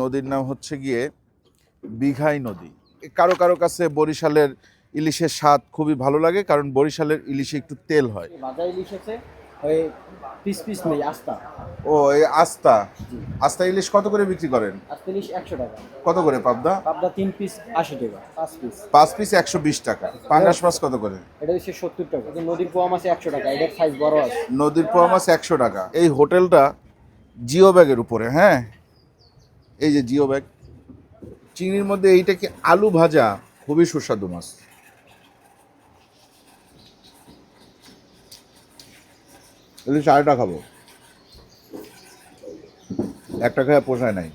নদীর নাম হচ্ছে গিয়ে বিঘাই নদী। কারও কারও কাছে বরিশালের ইলিশের স্বাদ খুবই ভালো লাগে কারণ বরিশালের ইলিশে একটু তেল হয়। ভাজা ইলিশ আছে ওই পিস পিস নেই আস্তা। ও এই আস্তা। আস্তা ইলিশ কত করে বিক্রি করেন? আস্তা ইলিশ একশো টাকা। কত করে পাবদা? পাবদা তিন পিস আশি টাকা পাঁচ পিস। পাঁচ পিস একশো বিশ টাকা। পাঙ্গাস মাছ কত করে? এটা হচ্ছে সত্তর টাকা। নদীর পোয়া মাছে একশো টাকা এটার সাইজ বড় আছে। নদীর পোয়া মাছ একশো টাকা। এই হোটেলটা জিও ব্যাগের উপরে হ্যাঁ? এই যে জিও ব্যাগ চিংড়ির মধ্যে এইটা কি আলু ভাজা? খুবই সুস্বাদু মাছ। চারটা খাব। একটা খায় পোষায় নাই।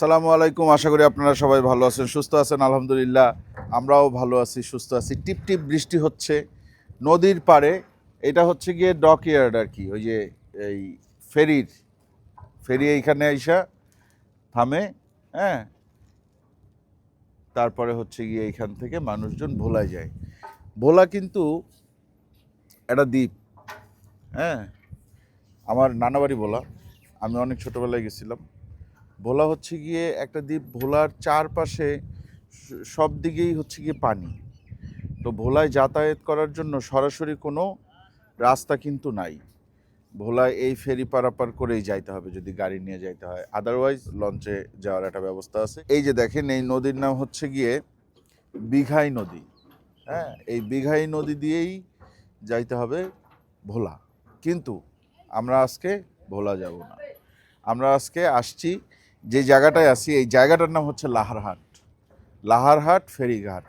আসসালামু আলাইকুম। আশা করি আপনারা সবাই ভালো আছেন, সুস্থ আছেন, আলহামদুলিল্লাহ। আমরাও ভালো আছি, সুস্থ আছি। টিপ টিপ বৃষ্টি হচ্ছে নদীর পাড়ে। এটা হচ্ছে গিয়ে ডক ইয়ার্ড আর কি, ওই যে এই ফেরির, ফেরি এইখানে আইসা থামে হ্যাঁ? তারপরে হচ্ছে গিয়ে এইখান থেকে মানুষজন ভোলায় যায়। ভোলা কিন্তু একটা দ্বীপ হ্যাঁ? আমার নানা বাড়ি ভোলা। আমি অনেক ছোটোবেলায় গেছিলাম। ভোলা হচ্ছে গিয়ে একটা দ্বীপ, ভোলার চারপাশে সব দিকেই হচ্ছে গিয়ে পানি। তো ভোলায় যাতায়াত করার জন্য সরাসরি কোনো রাস্তা কিন্তু নাই। ভোলায় এই ফেরি পারাপার করেই যাইতে হবে যদি গাড়ি নিয়ে যাইতে হয়। আদারওয়াইজ লঞ্চে যাওয়ার একটা ব্যবস্থা আছে। এই যে দেখেন, এই নদীর নাম হচ্ছে গিয়ে বিঘাই নদী। হ্যাঁ এই বিঘাই নদী দিয়েই যাইতে হবে ভোলা। কিন্তু আমরা আজকে ভোলা যাব না। আমরা আজকে আসছি যে জায়গাটায় আছি, এই জায়গাটার নাম হচ্ছে লাহারহাট। লাহারহাট, ফেরিঘাট।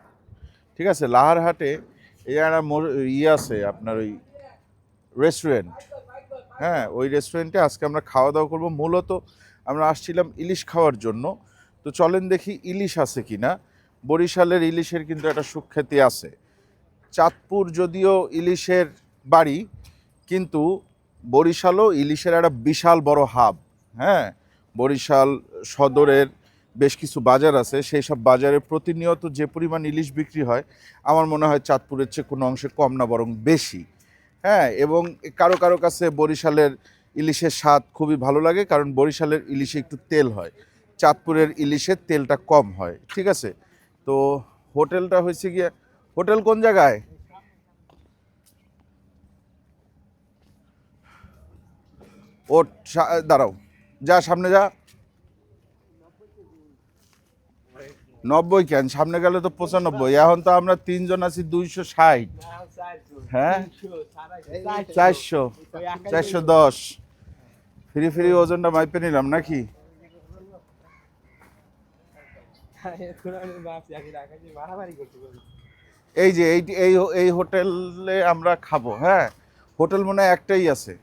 ঠিক আছে? লাহারহাটে এই মোর- ইয়ে আছে আপনার ওই রেস্টুরেন্ট হ্যাঁ ওই রেস্টুরেন্টে আজকে আমরা খাওয়া দাওয়া করব। মূলত আমরা আসছিলাম ইলিশ খাওয়ার জন্য। তো চলেন দেখি ইলিশ আছে কি না বরিশালের ইলিশের কিন্তু একটা সুখ্যাতি আছে। চাঁদপুর যদিও ইলিশের বাড়ি, কিন্তু বরিশালও ইলিশের একটা বিশাল বড় হাব। হ্যাঁ? বরিশাল সদরের বেশ কিছু বাজার আছে, সেই সব বাজারে প্রতিনিয়ত যে পরিমাণ ইলিশ বিক্রি হয়, আমার মনে হয় চাঁদপুরের চেয়ে কোনো অংশে কম না, বরং বেশি। হ্যাঁ এবং কারও কারও কাছে বরিশালের ইলিশের স্বাদ খুবই ভালো লাগে, কারণ বরিশালের ইলিশে একটু তেল হয়। চাঁদপুরের ইলিশের তেলটা কম হয়, ঠিক আছে? তো হোটেলটা হয়েছে গিয়ে, হোটেল কোন জায়গায়? ও দাঁড়াও। যা, সামনে যা। নব্বই কেন? সামনে গেলে তো পঁচানব্বই। এখন তো আমরা তিনজন আছি দুইশো ষাট। হ্যাঁ? চারশো। চারশো দশ। ফ্রি ফ্রি ওজনটা মাইপে নিলাম নাকি? এই যে, এই এই এই হোটেলে আমরা খাব হ্যাঁ? হোটেল মনে হয় একটাই আছে।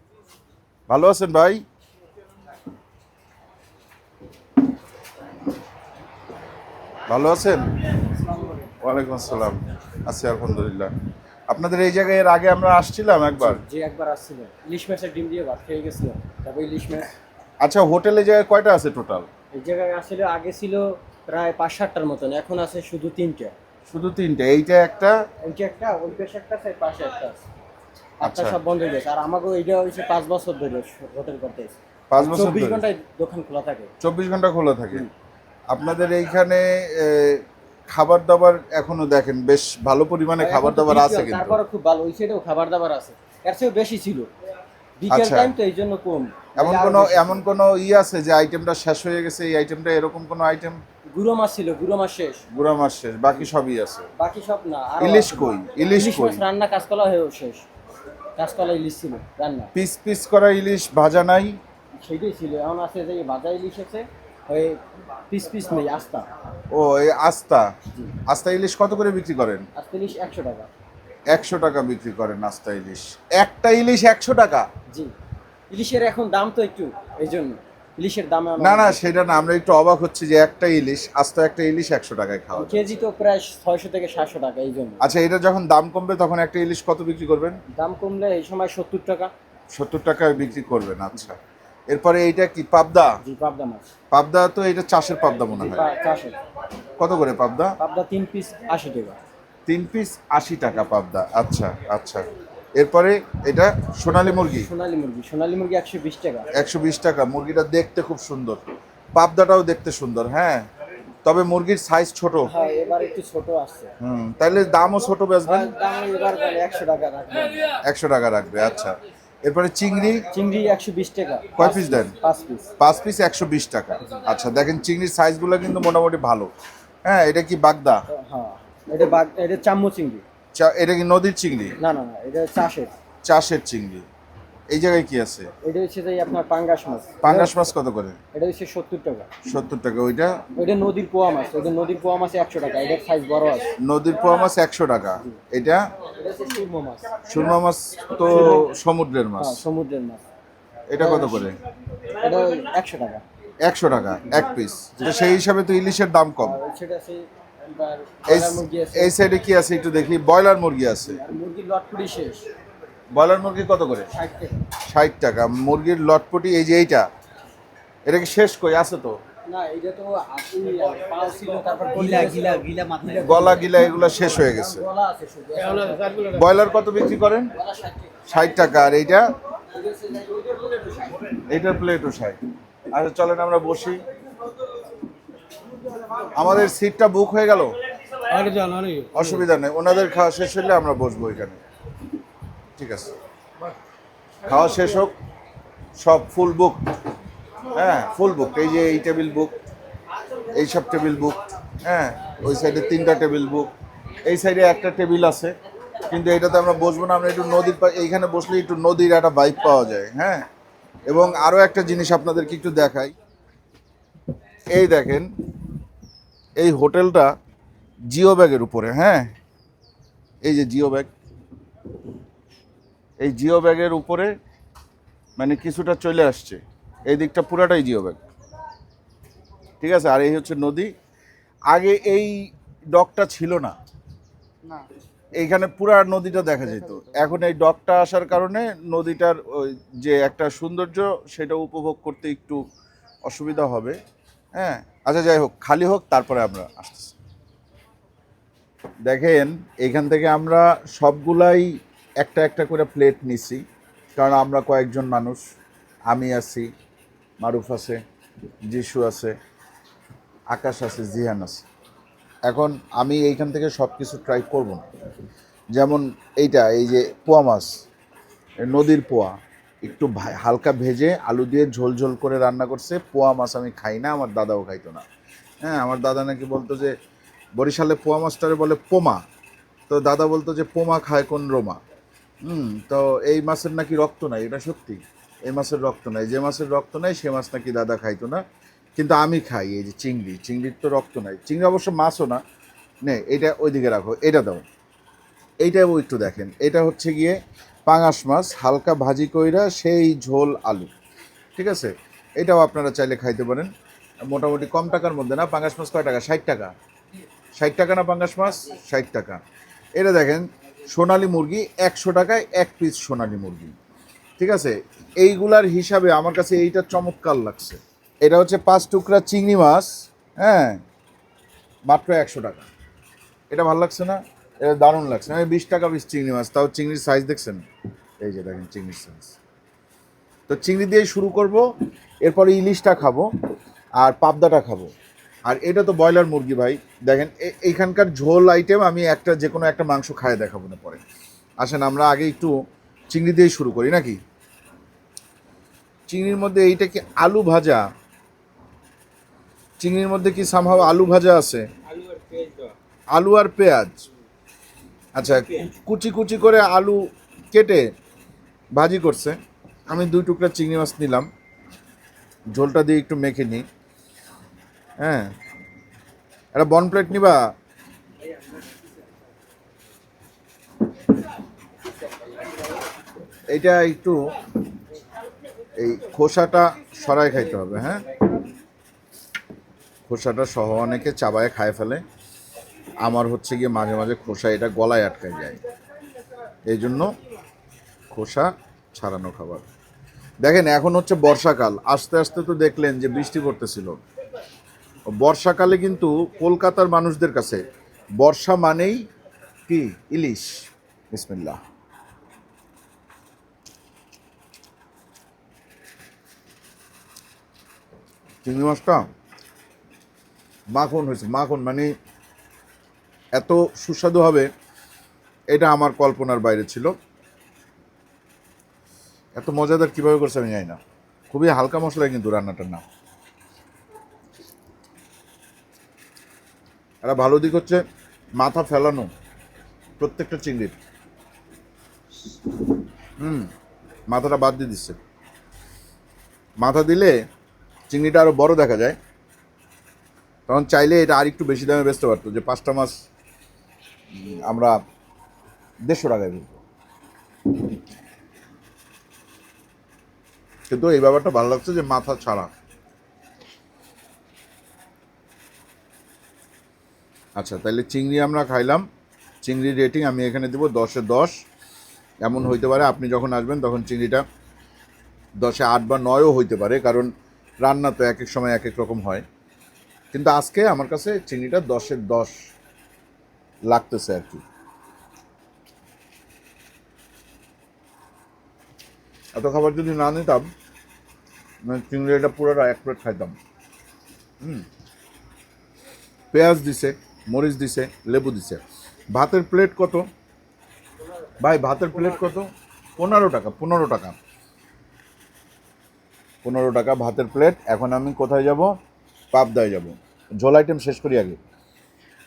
ভালো আছেন ভাই? ভালো আছেন? ওয়ালাইকুম আসসালাম। আছি আলহামদুলিল্লাহ। আপনাদের এই জায়গায় এর আগে আমরা আসছিলাম একবার? যে একবার আসছিল ইলিশ মাছের ডিম দিয়ে ভাত খেয়ে গেছিল তারপর ইলিশ মাছ আচ্ছা হোটেলে জায়গায় কয়টা আছে টোটাল? এই জায়গায় আসলে আগে ছিল প্রায় পাঁচ সাতটার মতন। এখন আছে শুধু তিনটা। শুধু তিনটে। এইটা একটা? ওইটা একটা ওই পাশে একটা আছে, পাশে একটা আছে। আচ্ছা। সব বন্ধ হয়ে গেছে। আর আমাকে এইটা হয়েছে পাঁচ বছর ধরে হোটেল করতে পাঁচ বছর চব্বিশ? ঘন্টায় দোকান খোলা থাকে। চব্বিশ ঘণ্টা খোলা থাকে। আপনাদের এইখানে খাবার দাবার এখনও দেখেন বেশ ভালো পরিমাণে খাবার দাবার আছে কিন্তু। তারপরে খুব ভালো ওই সাইডেও খাবার দাবার আছে। এর চেয়েও বেশি ছিল। বিকেল আচ্ছা। টাইম তো এই জন্য কম। এমন আরও কোনো এমন কোনো ই আছে যে আইটেমটা শেষ হয়ে গেছে এই আইটেমটা এরকম কোনো আইটেম গুঁড়ো মাছ ছিল গুঁড়ো মাছ শেষ। গুড়া মাছ শেষ বাকি সবই আছে। বাকি সব না আরও ইলিশ কই? ইলিশ কই? রান্না কাঁচকলা হয়েও শেষ। কাঁচকলা ইলিশ ছিল রান্না। পিস পিস করা ইলিশ ভাজা নাই? সেটাই ছিল এখন আছে যে ভাজা ইলিশ আছে ওই পিস পিস নেই আস্তা। ও এই আস্তা? আস্তা ইলিশ কত করে বিক্রি করেন? আস্তা ইলিশ একশো টাকা। একশো টাকা বিক্রি করেন আস্তা ইলিশ। একটা ইলিশ একশো টাকা? জি। ইলিশের এখন দাম তো একটু এই জন্য। ইলিশের দামে না না সেটা না আমরা একটু অবাক হচ্ছি যে একটা ইলিশ আস্ত একটা ইলিশ একশো টাকায় খাওয়া কেজি তো প্রায় ছয়শো থেকে সাতশো টাকা এই জন্য। আচ্ছা এটা যখন দাম কমবে তখন একটা ইলিশ কত বিক্রি করবেন? দাম কমলে এই সময় সত্তর টাকা। সত্তর টাকায় বিক্রি করবেন আচ্ছা। এরপরে এইটা কি পাবদা? জি পাবদা মাছ। পাবদা তো এটা চাষের পাবদা মনে হয়। চারশো কত করে পাবদা? পাবদা তিন পিস আশি টাকা। তিন পিস আশি টাকা পাবদা। আচ্ছা আচ্ছা। এরপরে এটা সোনালী মুরগি। সোনালী মুরগি। সোনালী মুরগি একশো বিশ টাকা। একশো বিশ টাকা। মুরগিটা দেখতে খুব সুন্দর। পাবদাটাও দেখতে সুন্দর হ্যাঁ? তবে মুরগির সাইজ ছোট। হ্যাঁ এবার একটু ছোট আসছে। হুম তাহলে দামও ছোট বেচবেন? আর দাম এবার একশো টাকা রাখবেন একশো টাকা রাখবে আচ্ছা। এরপরে চিংড়ি? চিংড়ি একশো বিশ টাকা। কয় পিস দেন? পাঁচ পিস পাঁচ পিস একশো বিশ টাকা। আচ্ছা দেখেন চিংড়ির সাইজগুলো কিন্তু মোটামুটি ভালো। হ্যাঁ এটা কি বাগদা? হ্যাঁ এটা বাগ এটা চাম্মু চিংড়ি। চা- এটা কি নদীর চিংড়ি? না না না এটা চাষের। চাষের চিংড়ি। এই জায়গায় কি আছে? এটা হচ্ছে যে আপনার পাঙ্গাস মাছ। পাঙ্গাস মাছ কত করে? এটা হচ্ছে সত্তর টাকা। সত্তর টাকা। ওইটা? ওইটা নদীর পোয়া মাছ। ওইটা নদীর পোয়া মাছ একশো টাকা। এটার সাইজ বড় আছে। নদীর পোয়া মাছ একশো টাকা। এটা? সুরমো মাছ। সুরমা মাছ তো সমুদ্রের মাছ। হ্যাঁ সমুদ্রের মাছ। এটা কত করে? এটা একশো টাকা। একশো টাকা এক পিস সেই হিসাবে তো ইলিশের দাম কম। সেটা আছে। এই সাইডে কি আছে? একটু দেখি। ব্রয়লার মুরগি আছে। মুরগির লটপুরি শেষ। ব্রয়লার মুরগি কত করে? ষাট টাকা। মুরগির লটপটি এই যে এইটা এটাকে শেষ কই? আছে তো? গিলা গিলা গিলা মাথায়। গলা গিলা এগুলো শেষ হয়ে গেছে। শুধু। ব্রয়লার কত বিক্রি করেন? ষাট টাকা। আর এইটা। এইটার প্লেটও ষাট। আচ্ছা চলেন আমরা বসি। আমাদের সিটটা বুক হয়ে গেল? অসুবিধা নেই। ওনাদের খাওয়া শেষ হলে আমরা বসবো এখানে। ঠিক আছে। খাওয়া শেষ হোক, সব ফুল বুক হ্যাঁ ফুল বুক এই যে এই টেবিল বুক এই সব টেবিল বুক হ্যাঁ ওই সাইডে তিনটা টেবিল বুক এই সাইডে একটা টেবিল আছে, কিন্তু এটাতে আমরা বসবো না, আমরা একটু নদীর এইখানে বসলে একটু নদীর একটা বাইক পাওয়া যায় হ্যাঁ। এবং আরও একটা জিনিস আপনাদেরকে একটু দেখাই। এই দেখেন, এই হোটেলটা জিও ব্যাগের উপরে হ্যাঁ। এই যে জিও ব্যাগ এই জিও ব্যাগের উপরে মানে কিছুটা চলে আসছে। এই দিকটা পুরাটাই জিও ব্যাগ। ঠিক আছে? আর এই হচ্ছে নদী। আগে এই ডকটা ছিল না। এইখানে পুরা নদীটা দেখা যেত। এখন এই ডকটা আসার কারণে নদীটার ওই যে একটা সৌন্দর্য সেটা উপভোগ করতে একটু অসুবিধা হবে। হ্যাঁ? আচ্ছা যাই হোক খালি হোক তারপরে আমরা আসতেছি। দেখেন এখান থেকে আমরা সবগুলাই একটা একটা করে প্লেট নিছি, কারণ আমরা কয়েকজন মানুষ। আমি আছি, মারুফ আছে যিশু আছে, আকাশ আছে, জিহান আছে। এখন আমি এইখান থেকে সব কিছু ট্রাই করব না। যেমন এইটা, এই যে পোয়া মাছ নদীর পোয়া, একটু হালকা ভেজে আলু দিয়ে ঝোল ঝোল করে রান্না করছে, পোয়া মাছ আমি খাই না, আমার দাদাও খাইতো না। হ্যাঁ আমার দাদা নাকি বলতো যে, বরিশালে পোয়া মাছটারে বলে পোমা। তো দাদা বলতো যে, পোমা খায় কোন রোমা? হুম, তো এই মাছের নাকি রক্ত নাই, এটা সত্যি। এই মাছের রক্ত নাই, যে মাছের রক্ত নাই, সে মাছ নাকি দাদা খাইতো না। কিন্তু আমি খাই এই যে চিংড়ি, চিংড়ির তো রক্ত নাই। চিংড়ি অবশ্য মাছও না। নে, এটা ওইদিকে রাখো, এটা দাও। এইটাও একটু দেখেন, এটা হচ্ছে গিয়ে পাঙাশ মাছ, হালকা ভাজি কইরা সেই ঝোল আলু, ঠিক আছে? এটাও আপনারা চাইলে খাইতে পারেন। মোটামুটি কম টাকার মধ্যে না পাঙ্গাস মাছ কয় টাকা? ষাট টাকা। ষাট টাকা না পাঙ্গাস মাছ? ষাট টাকা। এটা দেখেন সোনালী মুরগি একশো টাকায় এক পিস সোনালি মুরগি। ঠিক আছে? এইগুলার হিসাবে আমার কাছে এইটা চমৎকার লাগছে। এটা হচ্ছে পাঁচ টুকরা চিংড়ি মাছ হ্যাঁ? মাত্র একশো টাকা। এটা ভালো লাগছে না? এটা দারুণ লাগছে আমি বিশ টাকা পিস চিংড়ি মাছ, তাও চিংড়ির সাইজ দেখছেন? এই যে দেখেন চিংড়ির সাইজ তো চিংড়ি দিয়ে শুরু করব, এরপরে ইলিশটা খাব, আর পাবদাটা খাব। আর এটা তো ব্রয়লার মুরগি ভাই। দেখেন এইখানকার ঝোল আইটেম আমি একটা যে কোনো একটা মাংস খায় দেখাবো না পরে। আসেন, আমরা আগে একটু চিংড়ি দিয়েই শুরু করি, নাকি? চিংড়ির মধ্যে এইটা কি আলু ভাজা? চিংড়ির মধ্যে কি সামহাও আলু ভাজা আছে? আলু আর পেঁয়াজ। আচ্ছা কুচি কুচি করে আলু কেটে ভাজি করছে। আমি দুই টুকরা চিংড়ি মাছ নিলাম। ঝোলটা দিয়ে একটু মেখে নিই। হ্যাঁ। একটা বন প্লেট নিবা। এইটা একটু এই খোসাটা সরাই খাইতে হবে হ্যাঁ। খোসাটা সহ অনেকে চাবায় খায় ফেলে। আমার হচ্ছে গিয়ে মাঝে মাঝে খোসা এটা গলায় আটকায় যায়। এই জন্য খোসা ছাড়ানো খাবার। দেখেন, এখন হচ্ছে বর্ষাকাল। আস্তে আস্তে তো দেখলেন যে বৃষ্টি পড়তেছিল। বর্ষাকালে কিন্তু কলকাতার মানুষদের কাছে বর্ষা মানেই কি? ইলিশ। বিসমিল্লাহ। চিংড়ি মাছটা মাখন হয়েছে। মাখন মানে এত সুস্বাদু হবে, এটা আমার কল্পনার বাইরে ছিল। এত মজাদার কীভাবে করছে আমি জানি না। খুবই হালকা মশলায় কিন্তু রান্নাটার নাম। একটা ভালো দিক হচ্ছে মাথা ফেলানো, প্রত্যেকটা চিংড়ির। হুম, মাথাটা বাদ দিয়ে দিচ্ছে। মাথা দিলে চিংড়িটা আরও বড় দেখা যায়। তখন চাইলে এটা আর একটু বেশি দামে বেচতে পারতো, যে পাঁচটা মাছ আমরা দেড়শো টাকায় বেচবো কিন্তু এই ব্যাপারটা ভালো লাগছে যে মাথা ছাড়া। আচ্ছা তাহলে চিংড়ি আমরা খাইলাম। চিংড়ির রেটিং আমি এখানে দেবো দশে দশ। এমন হইতে পারে, আপনি যখন আসবেন তখন চিংড়িটা দশে আট বা নয়ও হইতে পারে, কারণ রান্না তো এক এক সময় এক এক রকম হয়। কিন্তু আজকে আমার কাছে চিংড়িটা দশে দশ লাগতেছে আর কি। এত খাবার যদি না নিতাম মানে চিংড়িটা পুরোটা এক প্লেট খাইতাম। হুম। পেঁয়াজ দিছে। মরিচ দিছে, লেবু দিছে। ভাতের প্লেট কত? ভাই, ভাতের প্লেট কত? পনেরো টাকা পনেরো টাকা। পনেরো টাকা ভাতের প্লেট এখন আমি কোথায় যাব? পাবদায় যাব। ঝোল আইটেম শেষ করি আগে।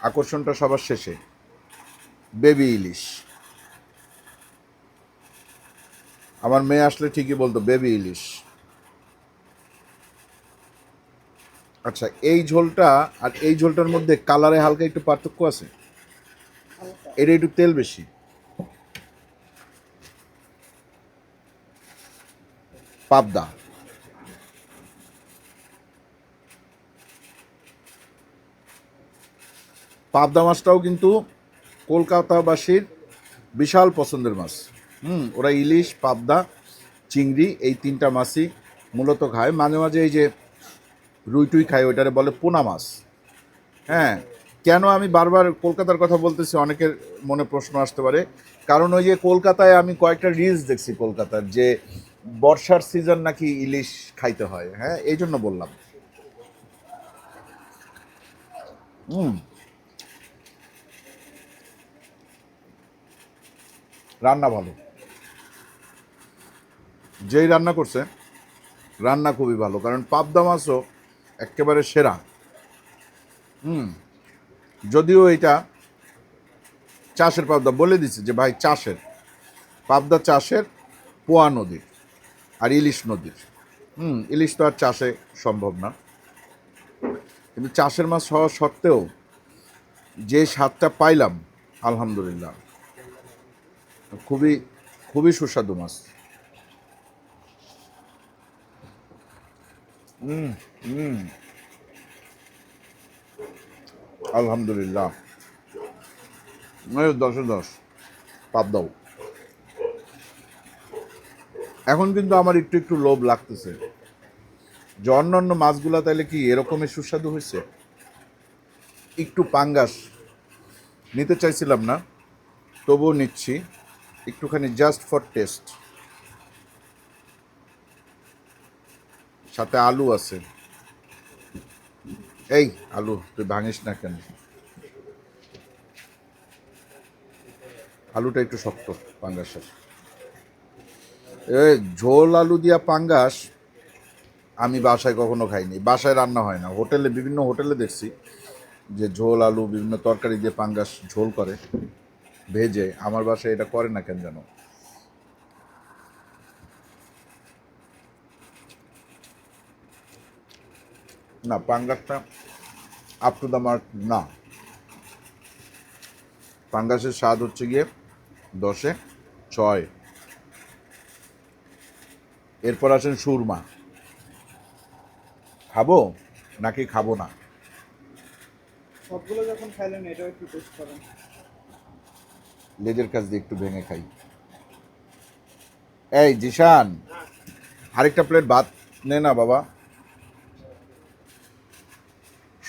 আকর্ষণটা সবার শেষে। বেবি ইলিশ। আমার মেয়ে আসলে ঠিকই বলতো, বেবি ইলিশ। আচ্ছা এই ঝোলটা আর এই ঝোলটার মধ্যে কালারে হালকা একটু পার্থক্য আছে? এটা একটু তেল বেশি। পাবদা। পাবদা মাছটাও কিন্তু কলকাতাবাসীর বিশাল পছন্দের মাছ। হুম, ওরা ইলিশ, পাবদা, চিংড়ি, এই তিনটা মাছই মূলত খায়। মাঝে মাঝে এই যে রুই টুই খায় ওইটারে বলে পোনা মাছ। হ্যাঁ কেন আমি বারবার কলকাতার কথা বলতেছি, অনেকের মনে প্রশ্ন আসতে পারে। কারণ ওই যে কলকাতায় আমি কয়েকটা রিলস দেখছি কলকাতার, যে বর্ষার সিজন নাকি ইলিশ খাইতে হয়। হ্যাঁ এই জন্য বললাম। হুম। রান্না ভালো। যেই রান্না করছে, রান্না খুবই ভালো। কারণ পাবদা মাছও একেবারে সেরা। হুম। যদিও এটা চাষের পাবদা বলে দিছে যে ভাই চাষের। পাবদা চাষের পোয়া নদীর আর ইলিশ নদীর। হুম, ইলিশ তো আর চাষে সম্ভব না। কিন্তু চাষের মাছ হওয়া সত্ত্বেও যে স্বাদটা পাইলাম, আলহামদুলিল্লাহ। খুবই খুবই সুস্বাদু মাছ হুম হুম আলহামদুলিল্লাহ এই দশে দশ। পাপ দাও। এখন কিন্তু আমার একটু একটু লোভ লাগতেছে। যে অন্যান্য মাছগুলা তাইলে কি এরকমই সুস্বাদু হয়েছে একটু পাঙ্গাস নিতে চাইছিলাম না, তবুও নিচ্ছি। একটুখানি জাস্ট ফর টেস্ট সাথে আলু আছে। এই আলু, তুই ভাঙিস না কেন? আলুটা একটু শক্ত, পাঙ্গাসের। ঝোল আলু দিয়া পাঙ্গাস আমি বাসায় কখনো খাইনি। বাসায় রান্না হয় না। হোটেলে, বিভিন্ন হোটেলে দেখছি যে ঝোল আলু, বিভিন্ন তরকারি দিয়ে পাঙ্গাস ঝোল করে, ভেজে। আমার বাসায় এটা করে না কেন যেন না পাঙ্গাসটা আপ টু দ্য মার্ক না। পাঙ্গাসের স্বাদ হচ্ছে গিয়ে দশে ছয়। এরপর আসেন সুরমা। খাব নাকি খাব না? সবগুলো যখন খাইলেন এটাও একটু টেস্ট করেন। লেজের কাছ দিয়ে একটু ভেঙে খাই। এই জিশান আরেকটা প্লেট ভাত নে না বাবা।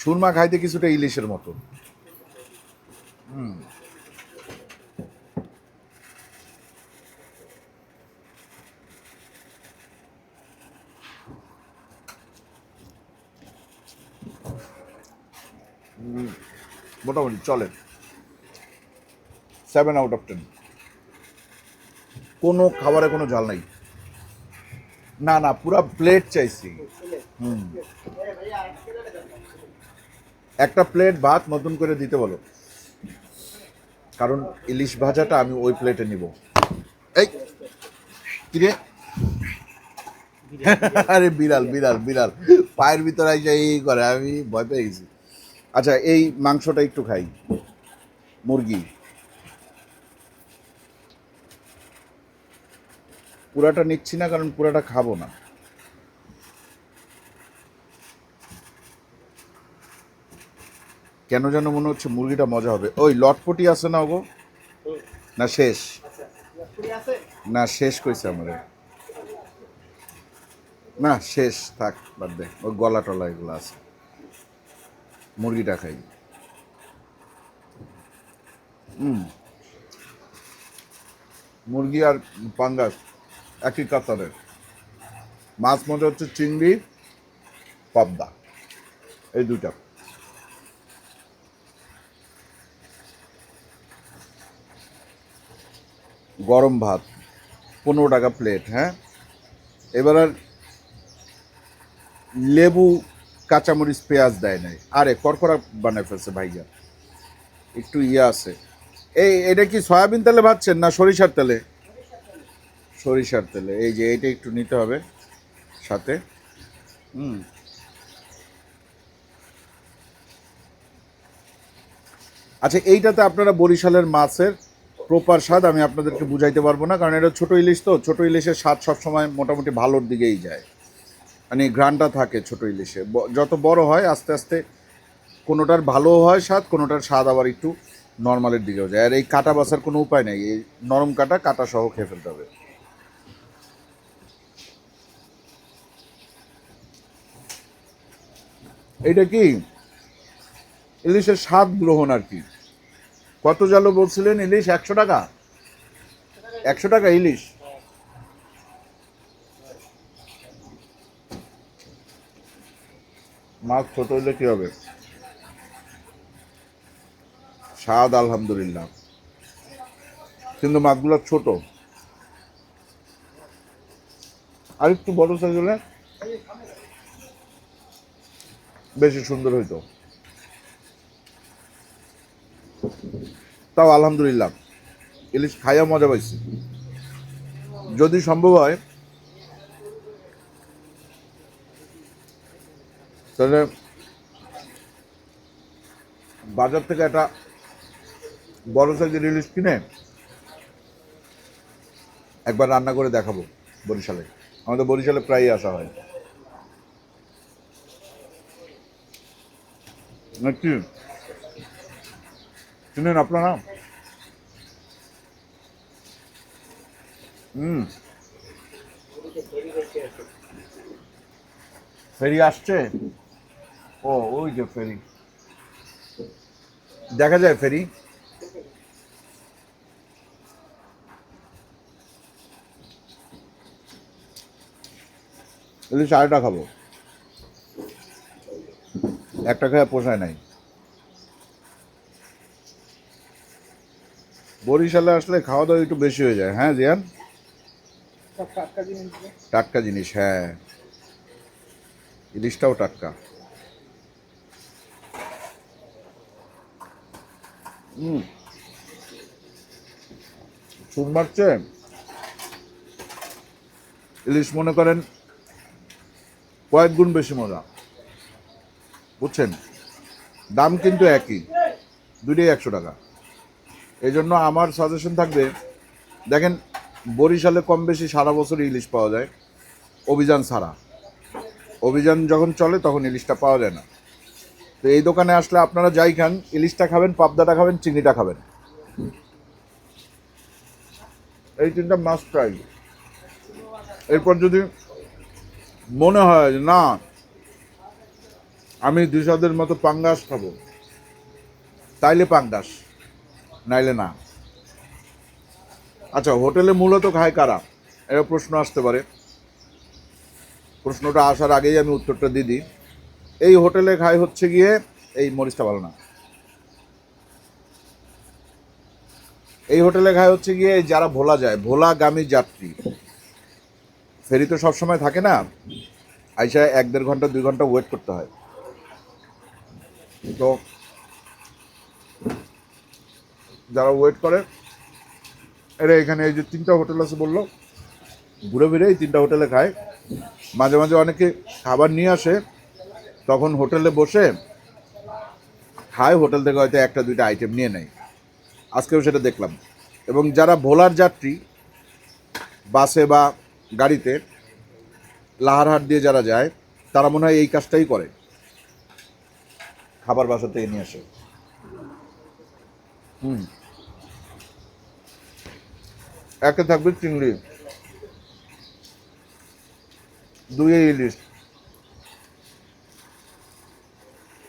সুরমা খাইতে কিছুটা ইলিশের মতো। হুম। হুম, মোটামুটি চলে। সেভেন আউট অফ টেন কোনো খাবারে কোনো ঝাল নাই। না না পুরা প্লেট চাইছি। হুম। একটা প্লেট ভাত নতুন করে দিতে বলো। কারণ ইলিশ ভাজাটা আমি ওই প্লেটে নিব। এই কিরে আরে বিড়াল বিড়াল বিড়াল। পায়ের ভিতরে আইসা এই করে আমি ভয় পেয়ে গেছি। আচ্ছা এই মাংসটা একটু খাই। মুরগি। পুরাটা নিচ্ছি না কারণ পুরাটা খাব না। কেন যেন মনে হচ্ছে মুরগিটা মজা হবে? ওই, লটপটি আছে না ওগো? না, শেষ। না, শেষ কইছে আমাদের না, শেষ, থাক, বাদ দে। ওই গলা টলা এগুলো আছে। মুরগিটা খাই। হুম মুরগি আর পাঙ্গাস, একই কাতারের। মাছ মধ্যে হচ্ছে চিংড়ি, পাবদা। এই দুইটা। গরম ভাত, পনেরো টাকা প্লেট হ্যাঁ? এবার আর লেবু, কাঁচামরিচ, পেঁয়াজ দেয় নাই। আরে করকরা বানায় ফেলছে ভাইয়া একটু ইয়ে আছে। এই, এটা কি সয়াবিন তেলে ভাজছেন না সরিষার তেলে? সরিষার তেলে। এই যে, এইটা একটু নিতে হবে সাথে। হুম। আচ্ছা এইটাতে আপনারা বরিশালের মাছের প্রপার স্বাদ আমি আপনাদেরকে বুঝাইতে পারব না, কারণ এটা ছোটো ইলিশ তো, ছোটো ইলিশের স্বাদ সবসময় মোটামুটি ভালোর দিকেই যায়। মানে ঘ্রাণটা থাকে ছোটো ইলিশে। যত বড় হয়, আস্তে আস্তে কোনোটার ভালো হয় স্বাদ, কোনোটার স্বাদ আবার একটু নর্মালের দিকেও যায়। আর এই কাটা বাসার কোনো উপায় নেই, এই নরম কাটা কাটা সহ খেয়ে ফেলতে হবে। এইটা কি? ইলিশের স্বাদ গ্রহণ আর কি। কত জালো বলছিলেন ইলিশ? একশো টাকা? একশো টাকা ইলিশ? মাছ ছোট হইলে কি হবে? স্বাদ আলহামদুলিল্লাহ। কিন্তু মাছগুলো ছোট। আর একটু বড় সাইজ হলে বেশি সুন্দর হইতো। তাও আলহামদুলিল্লাহ। ইলিশ খাইয়া মজা পাইছি। যদি সম্ভব হয়, তাহলে বাজার থেকে একটা বড় সাইজের ইলিশ কিনে একবার রান্না করে দেখাবো বরিশালে। আমাদের বরিশালে প্রায়ই আসা হয়। শুনেন আপনারা? হুম। ফেরি আসছে? ও, ওই যে ফেরি। দেখা যায় ফেরি। ইলিশ আরেকটা খাব। একটা খায় পোষায় নাই। বরিশালে আসলে খাওয়া দাওয়া একটু বেশি হয়ে যায় হ্যাঁ জিয়ান? টাটকা জিনিস হ্যাঁ। ইলিশটাও টাটকা। হুম সুন মারছে? ইলিশ মনে করেন কয়েক গুণ বেশি মজা। বুঝছেন? দাম কিন্তু একই। দুটোই একশো টাকা। এই জন্য আমার সাজেশন থাকবে, দেখেন বরিশালে কম বেশি সারা বছর ইলিশ পাওয়া যায়, অভিযান ছাড়া। অভিযান যখন চলে তখন ইলিশটা পাওয়া যায় না। তো এই দোকানে আসলে আপনারা যাই খান, ইলিশটা খাবেন, পাবদাটা খাবেন চিংড়িটা খাবেন। এই তিনটা মাছ ফ্রাই এরপর যদি মনে হয় না, আমি দুশাদের মতো পাঙ্গাস খাব, তাইলে পাঙ্গাস, নাইলে না। আচ্ছা হোটেলে মূলত খায় কারা? এটা প্রশ্ন আসতে পারে। প্রশ্নটা আসার আগেই আমি উত্তরটা দিয়ে দিই। এই হোটেলে খায় হচ্ছে গিয়ে এই মরিচটা ভালো না। এই হোটেলে খায় হচ্ছে গিয়ে যারা ভোলা যায়, ভোলাগামী যাত্রী। ফেরি তো সবসময় থাকে না। আইসা এক দেড় ঘণ্টা, দুই ঘণ্টা ওয়েট করতে হয়। তো যারা ওয়েট করে এরা এখানে এই যে তিনটা হোটেল আছে বলল। ঘুরে ফিরে এই তিনটা হোটেলে খায়। মাঝে মাঝে অনেকে খাবার নিয়ে আসে, তখন হোটেলে বসে খায়, হোটেল থেকে হয়তো একটা, দুইটা আইটেম নিয়ে নেয়। আজকেও সেটা দেখলাম। এবং যারা ভোলার যাত্রী, বাসে বা গাড়িতে, লাহারহাট দিয়ে যারা যায়, তারা মনে হয় এই কাজটাই করে। খাবার বাসা থেকে নিয়ে আসে। হুম। একে থাকবে চিংড়ি। দুই ইলিশ।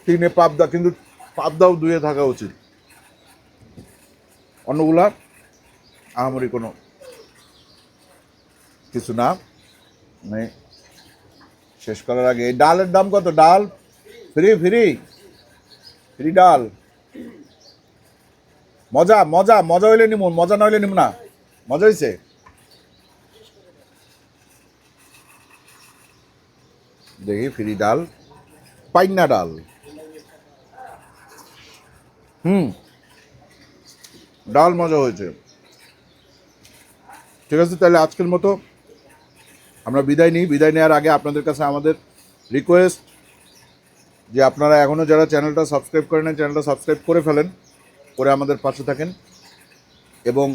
তিনে পাবদা, কিন্তু পাবদাও দুয়ে থাকা উচিত। অন্যগুলা আহামরি কোনো কিছু না। মানে শেষ করার আগে, এই ডালের দাম কত? ডাল? Free free? ফ্রি ডাল। মজা মজা মজা হইলে নিমুন, মজা না হইলে নিমু না। মজা হয়েছে দেখি, ফ্রি ডাল। পাইনা ডাল। হুম। ডাল মজা হয়েছে। ঠিক আছে, তাহলে আজকের মতো আমরা বিদায় নিই। বিদায় নেওয়ার আগে আপনাদের কাছে আমাদের রিকোয়েস্ট যে আপনারা এখনও যারা চ্যানেলটা সাবস্ক্রাইব করেন চ্যানেলটা সাবস্ক্রাইব করে ফেলেন, করে আমাদের পাশে থাকেন। এবং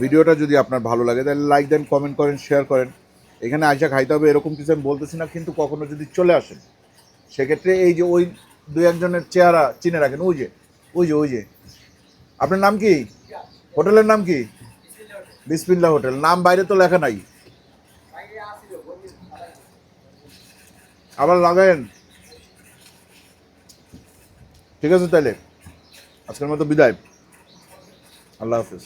ভিডিওটা যদি আপনার ভালো লাগে, তাহলে লাইক দেন কমেন্ট করেন শেয়ার করেন। এখানে আইসা খাইতে হবে, এরকম কিছু আমি বলতেছি না, কিন্তু কখনো যদি চলে আসেন, সেক্ষেত্রে এই যে ওই দুই একজনের চেহারা চিনে রাখেন। ওই যে ওই যে ওই যে। আপনার নাম কি? হোটেলের নাম কি? বিসমিল্লা হোটেল। নাম বাইরে তো লেখা নাই। আবার লাগায়েন। ঠিক আছে তাহলে। আজকের মতো বিদায়। আল্লাহ হাফিজ।